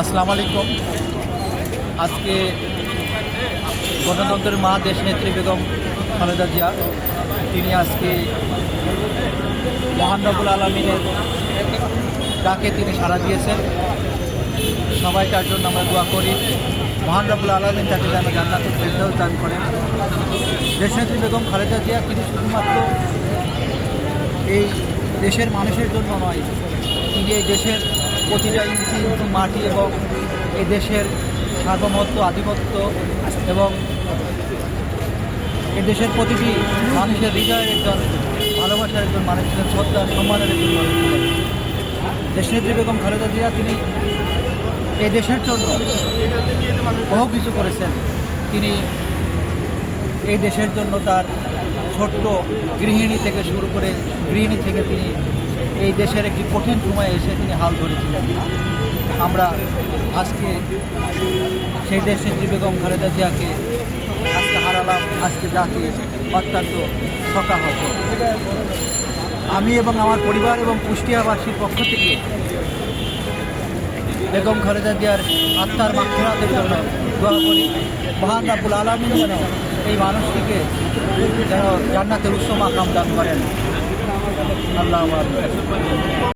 আসসালামু আলাইকুম। আজকে গণতন্ত্রের মা দেশ নেত্রী বেগম খালেদা জিয়া, তিনি আজকে মহান রবুল আলমিনের ডাকে তিনি সাড়া দিয়েছেন। সবাই তার জন্য আমরা দোয়া করি। মহান রবুল আলমিন তাকে যেন জান্নাতের ফেরদাও দান করেন। দেশনেত্রী বেগম খালেদা জিয়া তিনি শুধুমাত্র এই দেশের মানুষের জন্য নয়, তিনি এই দেশের প্রতিটা ইঞ্চি মাটি এবং এই দেশের সার্বভৌমত্ব, আধিপত্য এবং এই দেশের প্রতিটি মানুষের হৃদয়ের একজন ভালোবাসার একজন মানুষ শ্রদ্ধা, সম্মানের একজন মানুষ ছিলেন। দেশনেত্রী বেগম খালেদা জিয়া, তিনি এই দেশের জন্য বহু কিছু করেছেন। তিনি এই দেশের জন্য তার ছোট্ট গৃহিণী থেকে শুরু করে গৃহিণী থেকে তিনি এই দেশের একটি কঠিন সময়ে এসে তিনি হাল ধরেছিলেন। আমরা আজকে সেই দেশ নেত্রী বেগম খালেদা জিয়াকে আজকে হারালাম, আজকে যাকে অত্যন্ত হত আমি এবং আমার পরিবার এবং কুষ্টিয়াবাসীর পক্ষ থেকে বেগম খালেদা জিয়ার আত্মার মাক্ষরাতের জন্য দোয়া করি। মহান রাবুল আলমিন যেন এই মানুষটিকে যেন জান্নাতের উৎসব আকাম দান করেন। আল্লাহ আমার